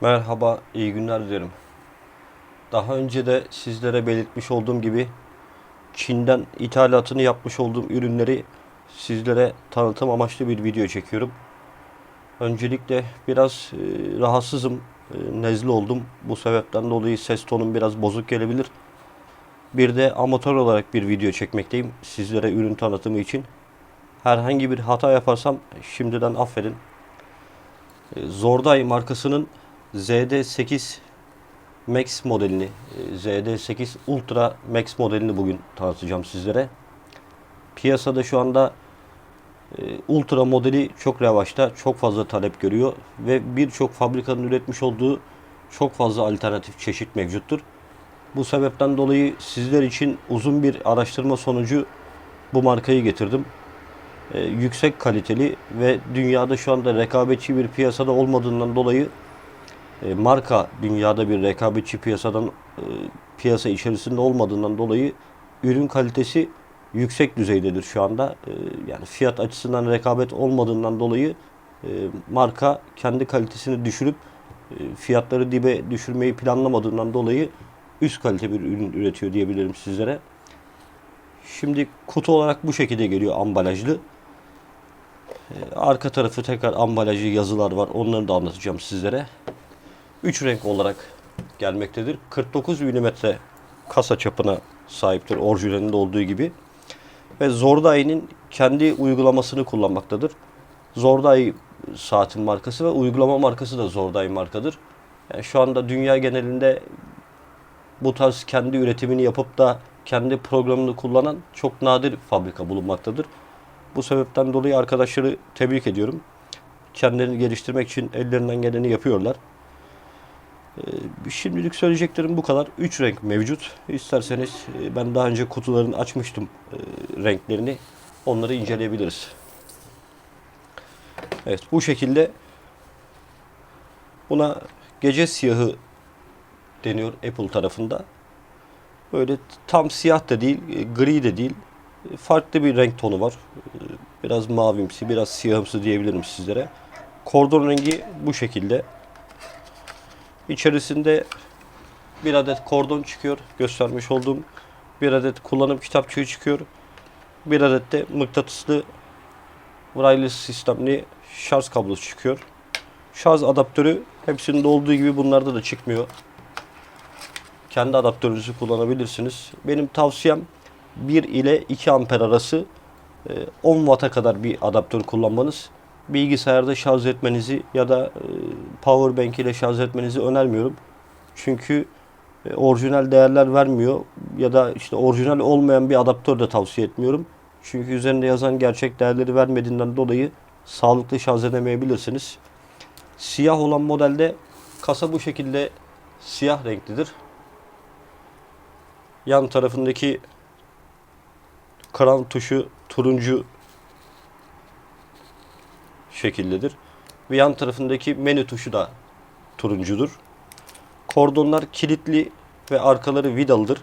Merhaba, iyi günler dilerim. Daha önce de sizlere belirtmiş olduğum gibi Çin'den ithalatını yapmış olduğum ürünleri sizlere tanıtım amaçlı bir video çekiyorum. Öncelikle biraz e, rahatsızım, e, nezle oldum. Bu sebepten dolayı ses tonum biraz bozuk gelebilir. Bir de amatör olarak bir video çekmekteyim sizlere ürün tanıtımı için. Herhangi bir hata yaparsam şimdiden affedin. E, Zorday markasının ZD8 Max modelini, e, ZD8 Ultra Max modelini bugün tanıtacağım sizlere. Piyasada şu anda e, Ultra modeli çok revaçta, çok fazla talep görüyor ve birçok fabrikanın üretmiş olduğu çok fazla alternatif çeşit mevcuttur. Bu sebepten dolayı sizler için uzun bir araştırma sonucu bu markayı getirdim. E, yüksek kaliteli ve dünyada şu anda rekabetçi bir piyasada olmadığından dolayı e, marka dünyada bir rekabetçi piyasadan e, piyasa içerisinde olmadığından dolayı ürün kalitesi yüksek düzeydedir şu anda. E, yani fiyat açısından rekabet olmadığından dolayı e, marka kendi kalitesini düşürüp e, fiyatları dibe düşürmeyi planlamadığından dolayı üst kalite bir ürün üretiyor diyebilirim sizlere. Şimdi kutu olarak bu şekilde geliyor ambalajlı. E, Arka tarafı tekrar ambalajlı yazılar var. Onları da anlatacağım sizlere. 3 renk olarak gelmektedir. 49 mm kasa çapına sahiptir orijinalinde olduğu gibi. Ve Zordai'nin kendi uygulamasını kullanmaktadır. Zordai saatin markası ve uygulama markası da Zordai markadır. Yani şu anda dünya genelinde bu tarz kendi üretimini yapıp da kendi programını kullanan çok nadir fabrika bulunmaktadır. Bu sebepten dolayı arkadaşları tebrik ediyorum. Kendilerini geliştirmek için ellerinden geleni yapıyorlar. Ee, Şimdilik söyleyeceklerim bu kadar. 3 renk mevcut. İsterseniz e, ben daha önce kutularını açmıştım e, renklerini. Onları inceleyebiliriz. Evet bu şekilde buna gece siyahı deniyor Apple tarafında. Böyle tam siyah da değil, e, gri de değil. Farklı bir renk tonu var. Biraz mavimsi, biraz siyahımsı diyebilirim sizlere. Kordon rengi bu şekilde. İçerisinde bir adet kordon çıkıyor. Göstermiş olduğum bir adet kullanım kitapçığı çıkıyor. Bir adet de mıknatıslı wireless sistemli şarj kablosu çıkıyor. Şarj adaptörü hepsinde olduğu gibi bunlarda da çıkmıyor. Kendi adaptörünüzü kullanabilirsiniz. Benim tavsiyem 1 ile 2 amper arası e, 10 watt'a kadar bir adaptör kullanmanız bilgisayarda şarj etmenizi ya da e, power bank ile şarj etmenizi önermiyorum. Çünkü e, orijinal değerler vermiyor ya da işte orijinal olmayan bir adaptör de tavsiye etmiyorum. Çünkü üzerinde yazan gerçek değerleri vermediğinden dolayı sağlıklı şarj edemeyebilirsiniz. Siyah olan modelde kasa bu şekilde siyah renklidir. Yan tarafındaki kran tuşu turuncu şekildedir. Ve yan tarafındaki menü tuşu da turuncudur. Kordonlar kilitli ve arkaları vidalıdır.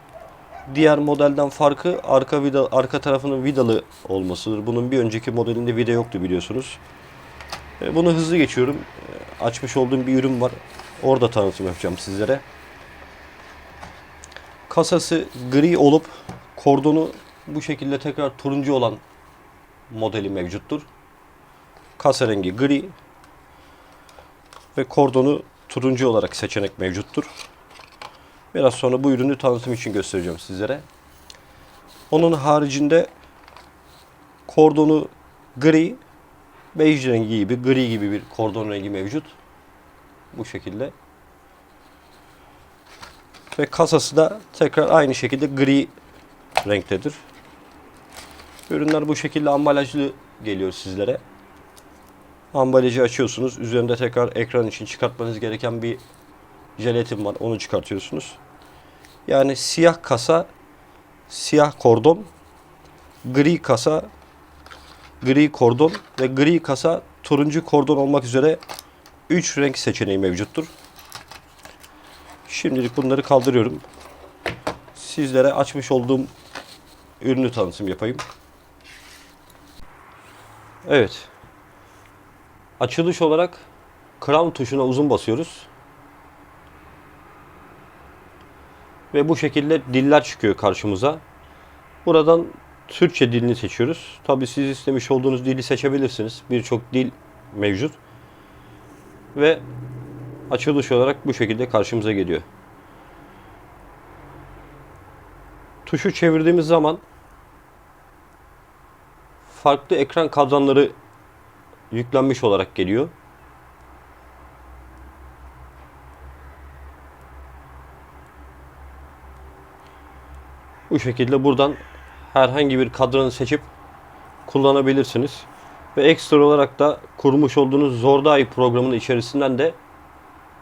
Diğer modelden farkı arka vida arka tarafının vidalı olmasıdır. Bunun bir önceki modelinde vida yoktu biliyorsunuz. E, Bunu hızlı geçiyorum. E, Açmış olduğum bir ürün var. Orada tanıtım yapacağım sizlere. Kasası gri olup kordonu bu şekilde tekrar turuncu olan modeli mevcuttur. Kasa rengi gri ve kordonu turuncu olarak seçenek mevcuttur. Biraz sonra bu ürünü tanıtım için göstereceğim sizlere. Onun haricinde kordonu gri, bej rengi gibi, gri gibi bir kordon rengi mevcut. Bu şekilde. Ve kasası da tekrar aynı şekilde gri renktedir. Ürünler bu şekilde ambalajlı geliyor sizlere. Ambalajı açıyorsunuz. Üzerinde tekrar ekran için çıkartmanız gereken bir jelatin var. Onu çıkartıyorsunuz. Yani siyah kasa, siyah kordon, gri kasa, gri kordon ve gri kasa turuncu kordon olmak üzere 3 renk seçeneği mevcuttur. Şimdilik bunları kaldırıyorum. Sizlere açmış olduğum ürünü tanıtım yapayım. Evet. Açılış olarak crown tuşuna uzun basıyoruz. Ve bu şekilde diller çıkıyor karşımıza. Buradan Türkçe dilini seçiyoruz. Tabi siz istemiş olduğunuz dili seçebilirsiniz. Birçok dil mevcut. Ve açılış olarak bu şekilde karşımıza geliyor. Tuşu çevirdiğimiz zaman farklı ekran kadranları yüklenmiş olarak geliyor. Bu şekilde buradan herhangi bir kadranı seçip kullanabilirsiniz. Ve ekstra olarak da kurmuş olduğunuz Zordai programının içerisinden de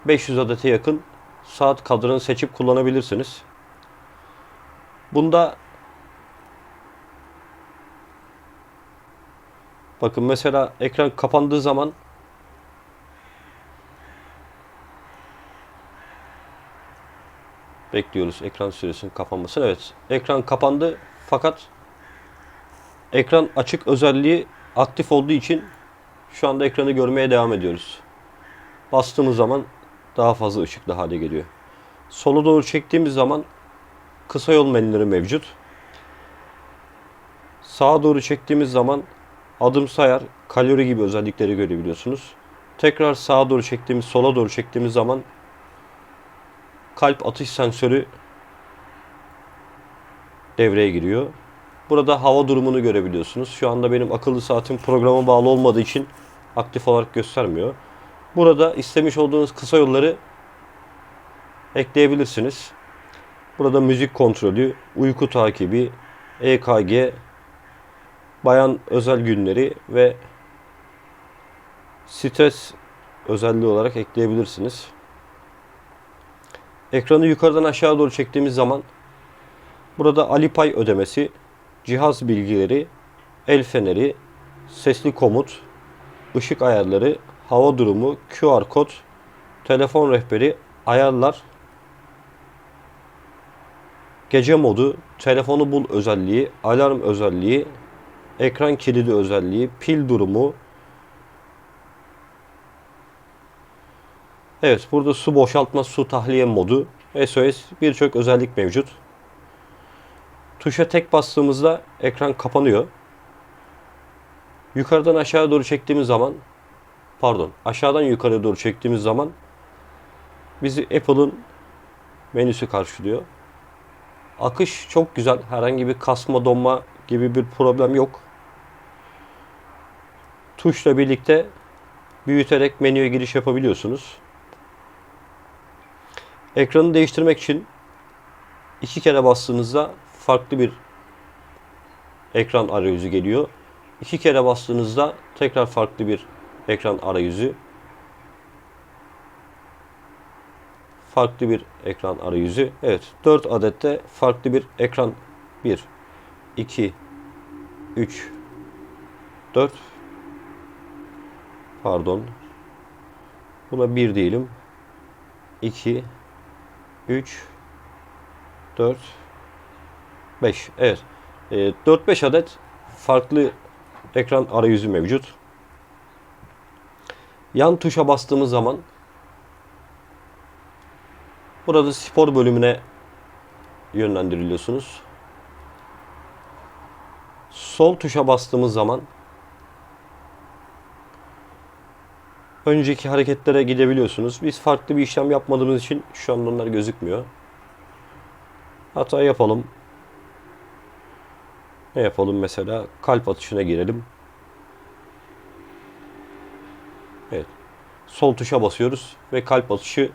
500 adete yakın saat kadranı seçip kullanabilirsiniz. Bunda bakın mesela ekran kapandığı zaman bekliyoruz ekran süresinin kapanmasını. Evet, ekran kapandı fakat ekran açık özelliği aktif olduğu için şu anda ekranı görmeye devam ediyoruz. Bastığımız zaman daha fazla ışıklı hale geliyor. Sola doğru çektiğimiz zaman kısa yol menüleri mevcut. Sağa doğru çektiğimiz zaman adım sayar, kalori gibi özellikleri görebiliyorsunuz. Tekrar sağa doğru çektiğimiz, sola doğru çektiğimiz zaman kalp atış sensörü devreye giriyor. Burada hava durumunu görebiliyorsunuz. Şu anda benim akıllı saatim programa bağlı olmadığı için aktif olarak göstermiyor. Burada istemiş olduğunuz kısa yolları ekleyebilirsiniz. Burada müzik kontrolü, uyku takibi, EKG, bayan özel günleri ve stres özelliği olarak ekleyebilirsiniz. Ekranı yukarıdan aşağı doğru çektiğimiz zaman burada Alipay ödemesi, cihaz bilgileri, el feneri, sesli komut, ışık ayarları, hava durumu, QR kod, telefon rehberi, ayarlar, gece modu, telefonu bul özelliği, alarm özelliği, ekran kilidi özelliği, pil durumu. Evet burada su boşaltma, su tahliye modu, SOS birçok özellik mevcut. Tuşa tek bastığımızda ekran kapanıyor. Yukarıdan aşağı doğru çektiğimiz zaman pardon aşağıdan yukarıya doğru çektiğimiz zaman bizi Apple'ın menüsü karşılıyor. Akış çok güzel. Herhangi bir kasma donma gibi bir problem yok. Tuşla birlikte büyüterek menüye giriş yapabiliyorsunuz. Ekranı değiştirmek için iki kere bastığınızda farklı bir ekran arayüzü geliyor. İki kere bastığınızda tekrar farklı bir ekran arayüzü. Farklı bir ekran arayüzü. Evet 4 adette farklı bir ekran. 1, 2, 3, 4 pardon buna 1 diyelim 2 3 4 5 evet e, 4-5 adet farklı ekran arayüzü mevcut. Yan tuşa bastığımız zaman burada spor bölümüne yönlendiriliyorsunuz. Sol tuşa bastığımız zaman önceki hareketlere gidebiliyorsunuz. Biz farklı bir işlem yapmadığımız için şu anda onlar gözükmüyor. Hata yapalım. Ne yapalım mesela? Kalp atışına girelim. Evet. Sol tuşa basıyoruz ve kalp atışı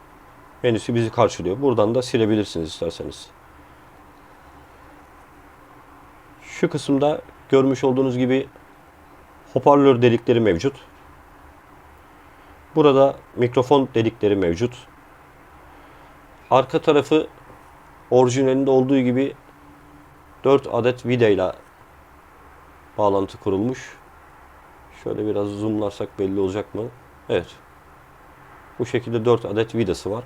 menüsü bizi karşılıyor. Buradan da silebilirsiniz isterseniz. Şu kısımda görmüş olduğunuz gibi hoparlör delikleri mevcut. Burada mikrofon delikleri mevcut. Arka tarafı orijinalinde olduğu gibi 4 adet vidayla bağlantı kurulmuş. Şöyle biraz zoomlarsak belli olacak mı? Evet. Bu şekilde 4 adet vidası var.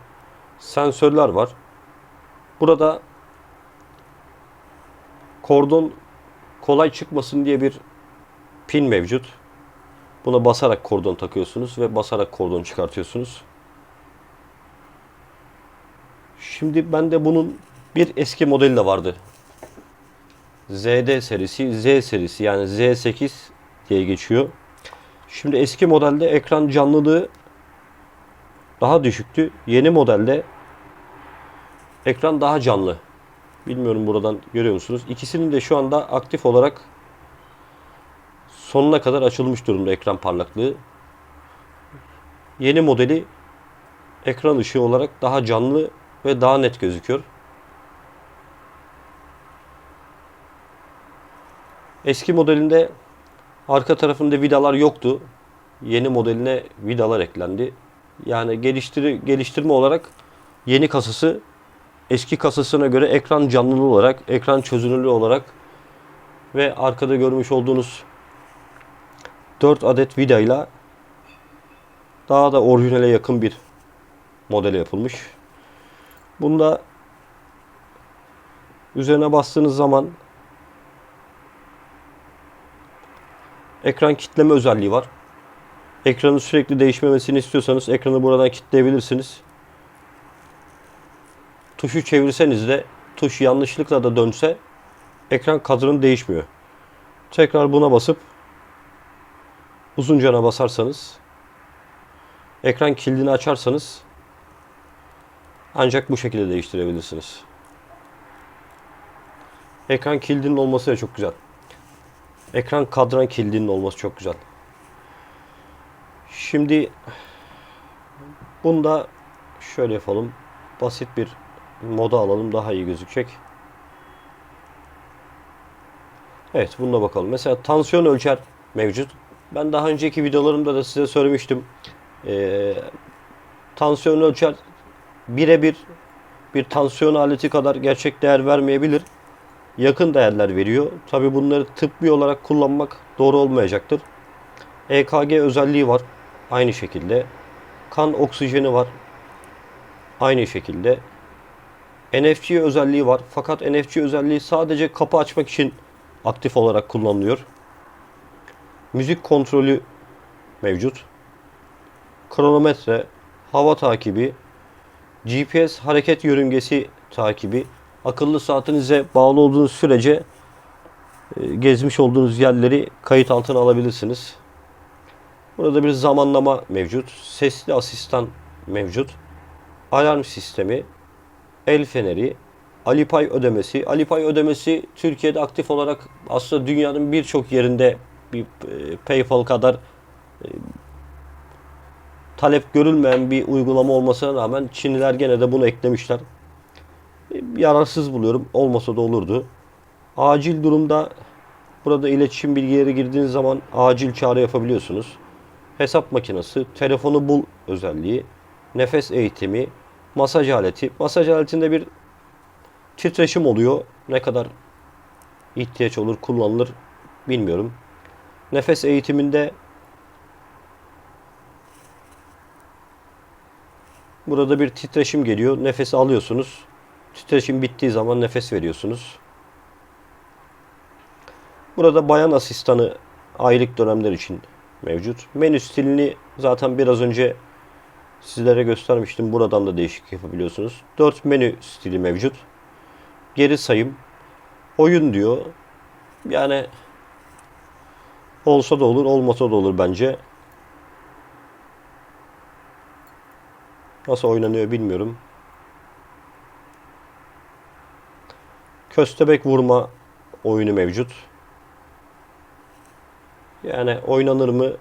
Sensörler var. Burada kordon kolay çıkmasın diye bir pin mevcut. Buna basarak kordon takıyorsunuz ve basarak kordon çıkartıyorsunuz. Şimdi ben de bunun Bir eski modeli de vardı. ZD serisi, Z serisi yani Z8 diye geçiyor. Şimdi eski modelde ekran canlılığı daha düşüktü. Yeni modelde ekran daha canlı. Bilmiyorum buradan görüyor musunuz? İkisinin de şu anda aktif olarak sonuna kadar açılmış durumda ekran parlaklığı. Yeni modeli ekran ışığı olarak daha canlı ve daha net gözüküyor. Eski modelinde arka tarafında vidalar yoktu. Yeni modeline vidalar eklendi. Yani geliştir geliştirme olarak yeni kasası eski kasasına göre ekran canlılığı olarak, ekran çözünürlüğü olarak ve arkada görmüş olduğunuz 4 adet vidayla daha da orijinale yakın bir model yapılmış. Bunda üzerine bastığınız zaman ekran kitleme özelliği var. Ekranın sürekli değişmemesini istiyorsanız ekranı buradan kilitleyebilirsiniz. Tuşu çevirseniz de tuş yanlışlıkla da dönse ekran kadranı değişmiyor. Tekrar buna basıp uzun cana basarsanız ekran kilidini açarsanız ancak bu şekilde değiştirebilirsiniz. Ekran kilidinin olması da çok güzel. Ekran kadran kilidinin olması çok güzel. Şimdi bunda şöyle yapalım. Basit bir moda alalım daha iyi gözükecek. Evet buna bakalım. Mesela tansiyon ölçer mevcut. Ben daha önceki videolarımda da size söylemiştim. Ee, tansiyon ölçer birebir bir tansiyon aleti kadar gerçek değer vermeyebilir. Yakın değerler veriyor. Tabi bunları tıbbi olarak kullanmak doğru olmayacaktır. EKG özelliği var. Aynı şekilde. Kan oksijeni var. Aynı şekilde. NFC özelliği var. Fakat NFC özelliği sadece kapı açmak için aktif olarak kullanılıyor. Müzik kontrolü mevcut. Kronometre, hava takibi, GPS hareket yörüngesi takibi, akıllı saatinize bağlı olduğunuz sürece e, gezmiş olduğunuz yerleri kayıt altına alabilirsiniz. Burada bir zamanlama mevcut. Sesli asistan mevcut. Alarm sistemi, el feneri, Alipay ödemesi. Alipay ödemesi Türkiye'de aktif olarak aslında dünyanın birçok yerinde bir e, PayPal kadar e, talep görülmeyen bir uygulama olmasına rağmen Çinliler gene de bunu eklemişler. E, Yararsız buluyorum. Olmasa da olurdu. Acil durumda burada iletişim bilgileri girdiğiniz zaman acil çağrı yapabiliyorsunuz. Hesap makinesi, telefonu bul özelliği, nefes eğitimi, masaj aleti. Masaj aletinde bir titreşim oluyor. Ne kadar ihtiyaç olur, kullanılır bilmiyorum. Nefes eğitiminde burada bir titreşim geliyor. Nefesi alıyorsunuz. Titreşim bittiği zaman nefes veriyorsunuz. Burada bayan asistanı aylık dönemler için mevcut. Menü stilini zaten biraz önce sizlere göstermiştim. Buradan da değişik yapabiliyorsunuz. 4 menü stili mevcut. Geri sayım. Oyun diyor. Yani olsa da olur, olmasa da olur bence. Nasıl oynanıyor bilmiyorum. Köstebek vurma oyunu mevcut. Yani oynanır mı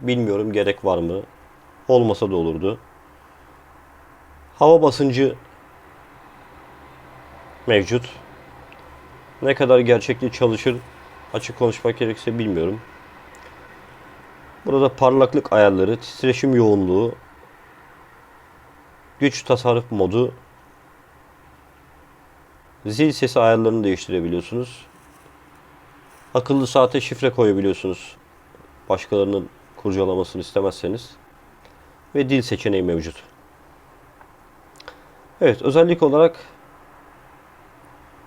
bilmiyorum. Gerek var mı? Olmasa da olurdu. Hava basıncı mevcut. Ne kadar gerçekli çalışır açık konuşmak gerekirse bilmiyorum. Burada parlaklık ayarları, titreşim yoğunluğu, güç tasarruf modu, zil sesi ayarlarını değiştirebiliyorsunuz. Akıllı saate şifre koyabiliyorsunuz. Başkalarının kurcalamasını istemezseniz. Ve dil seçeneği mevcut. Evet özellik olarak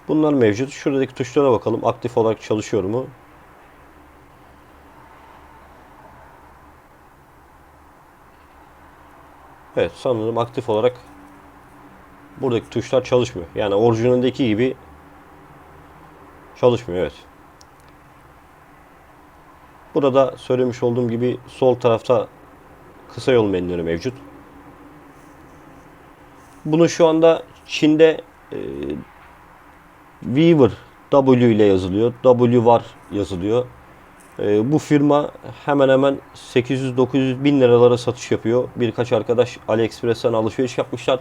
bunlar mevcut. Şuradaki tuşlara bakalım. Aktif olarak çalışıyor mu? Evet sanırım aktif olarak buradaki tuşlar çalışmıyor. Yani orijinalindeki gibi çalışmıyor evet. Burada söylemiş olduğum gibi sol tarafta kısa yol menüleri mevcut. Bunu şu anda Çin'de e, Weaver W ile yazılıyor. W var yazılıyor. E, bu firma hemen hemen 800-900 bin liralara satış yapıyor. Birkaç arkadaş AliExpress'ten alışveriş yapmışlar.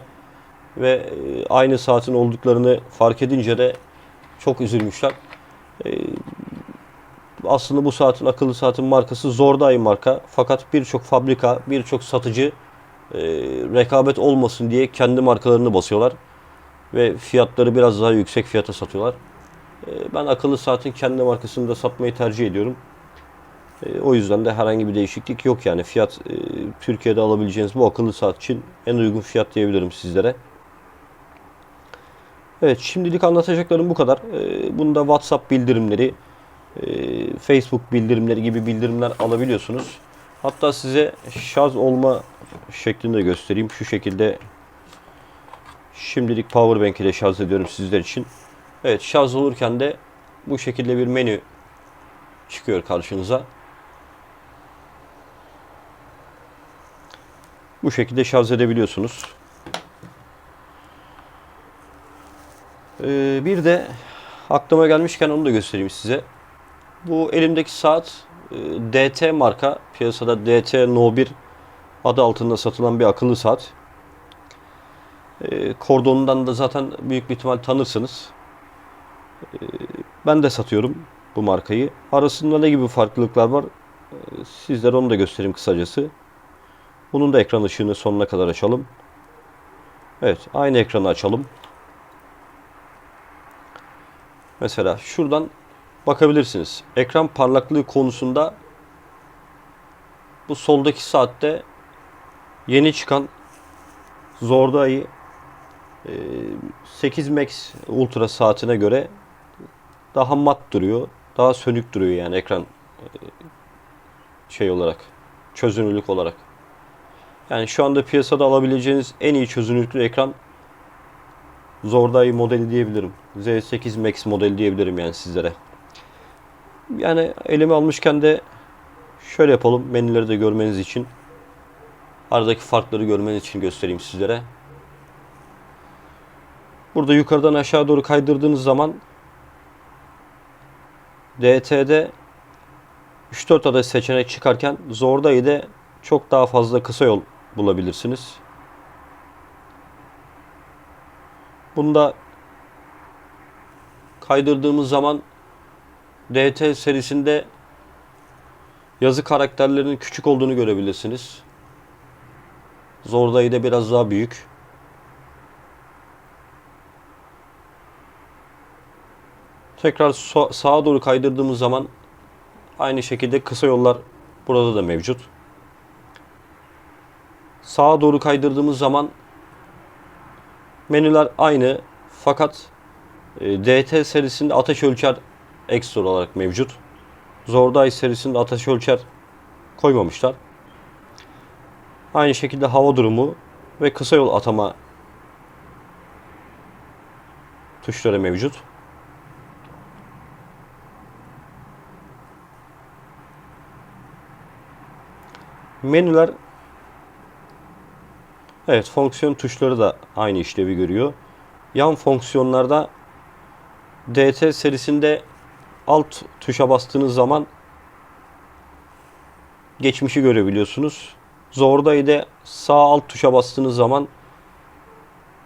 Ve e, aynı saatin olduklarını fark edince de çok üzülmüşler. E, aslında bu saatin akıllı saatin markası Zordai marka. Fakat birçok fabrika, birçok satıcı e, rekabet olmasın diye kendi markalarını basıyorlar. Ve fiyatları biraz daha yüksek fiyata satıyorlar. E, ben akıllı saatin kendi markasını da satmayı tercih ediyorum. E, o yüzden de herhangi bir değişiklik yok yani. Fiyat e, Türkiye'de alabileceğiniz bu akıllı saat için en uygun fiyat diyebilirim sizlere. Evet şimdilik anlatacaklarım bu kadar. E, bunda WhatsApp bildirimleri, Facebook bildirimleri gibi bildirimler alabiliyorsunuz. Hatta size şarj olma şeklinde göstereyim. Şu şekilde şimdilik powerbank ile şarj ediyorum sizler için. Evet şarj olurken de bu şekilde bir menü çıkıyor karşınıza. Bu şekilde şarj edebiliyorsunuz. Ee, bir de aklıma gelmişken onu da göstereyim size. Bu elimdeki saat e, DT marka. Piyasada DT No 1 adı altında satılan bir akıllı saat. E, kordonundan da zaten büyük bir ihtimal tanırsınız. E, ben de satıyorum bu markayı. Arasında ne gibi farklılıklar var? E, sizlere onu da göstereyim kısacası. Bunun da ekran ışığını sonuna kadar açalım. Evet, aynı ekranı açalım. Mesela şuradan bakabilirsiniz. Ekran parlaklığı konusunda bu soldaki saatte yeni çıkan Zordai 8 Max Ultra saatine göre daha mat duruyor. Daha sönük duruyor yani ekran şey olarak. Çözünürlük olarak. Yani şu anda piyasada alabileceğiniz en iyi çözünürlüklü ekran Zordai modeli diyebilirim. Z8 Max modeli diyebilirim yani sizlere. Yani elime almışken de şöyle yapalım menüleri de görmeniz için. Aradaki farkları görmeniz için göstereyim sizlere. Burada yukarıdan aşağı doğru kaydırdığınız zaman DT'de 3-4 adet seçenek çıkarken Zordai'de çok daha fazla kısa yol bulabilirsiniz. Bunda kaydırdığımız zaman DT serisinde yazı karakterlerinin küçük olduğunu görebilirsiniz. Zorda'yı da biraz daha büyük. Tekrar sağa doğru kaydırdığımız zaman aynı şekilde kısa yollar burada da mevcut. Sağa doğru kaydırdığımız zaman menüler aynı fakat e, DT serisinde ateş ölçer ekstra olarak mevcut. Zorday serisinde ateş ölçer koymamışlar. Aynı şekilde hava durumu ve kısa yol atama tuşları mevcut. Menüler Evet fonksiyon tuşları da aynı işlevi görüyor. Yan fonksiyonlarda DT serisinde alt tuşa bastığınız zaman geçmişi görebiliyorsunuz. Zorda'yı da sağ alt tuşa bastığınız zaman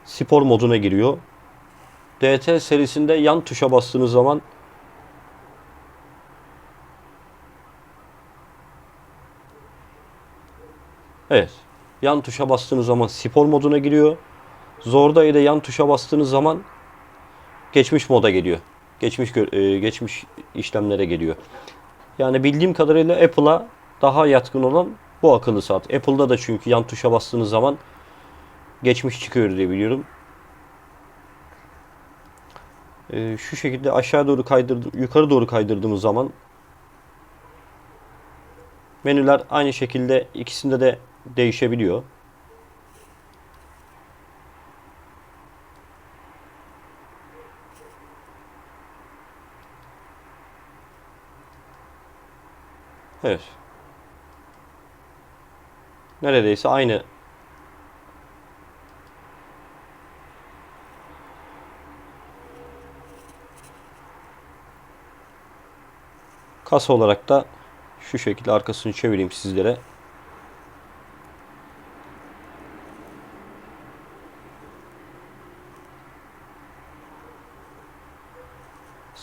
spor moduna giriyor. DT serisinde yan tuşa bastığınız zaman Evet. Yan tuşa bastığınız zaman spor moduna giriyor. Zorda'yı da yan tuşa bastığınız zaman geçmiş moda geliyor. Geçmiş e, geçmiş işlemlere geliyor. Yani bildiğim kadarıyla Apple'a daha yatkın olan bu akıllı saat. Apple'da da çünkü yan tuşa bastığınız zaman geçmiş çıkıyor diye biliyorum. Ee, şu şekilde aşağı doğru kaydırdım, yukarı doğru kaydırdığımız zaman menüler aynı şekilde ikisinde de değişebiliyor. Evet. Neredeyse aynı kasa olarak da şu şekilde arkasını çevireyim sizlere.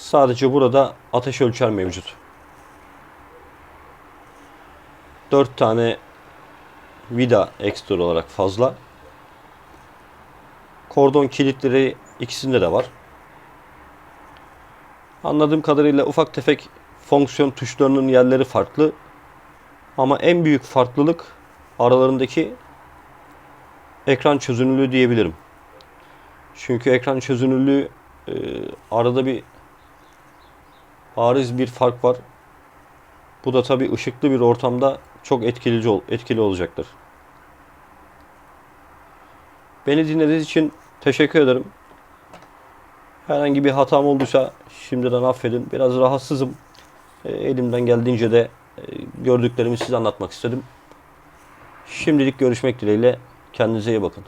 Sadece burada ateş ölçer mevcut. 4 tane vida ekstra olarak fazla. Kordon kilitleri ikisinde de var. Anladığım kadarıyla ufak tefek fonksiyon tuşlarının yerleri farklı. Ama en büyük farklılık aralarındaki ekran çözünürlüğü diyebilirim. Çünkü ekran çözünürlüğü e, arada bir bariz bir fark var. Bu da tabii ışıklı bir ortamda çok etkileyici ol- etkili olacaktır. Beni dinlediğiniz için teşekkür ederim. Herhangi bir hatam olduysa şimdiden affedin. Biraz rahatsızım. E, elimden geldiğince de e, gördüklerimi size anlatmak istedim. Şimdilik görüşmek dileğiyle. Kendinize iyi bakın.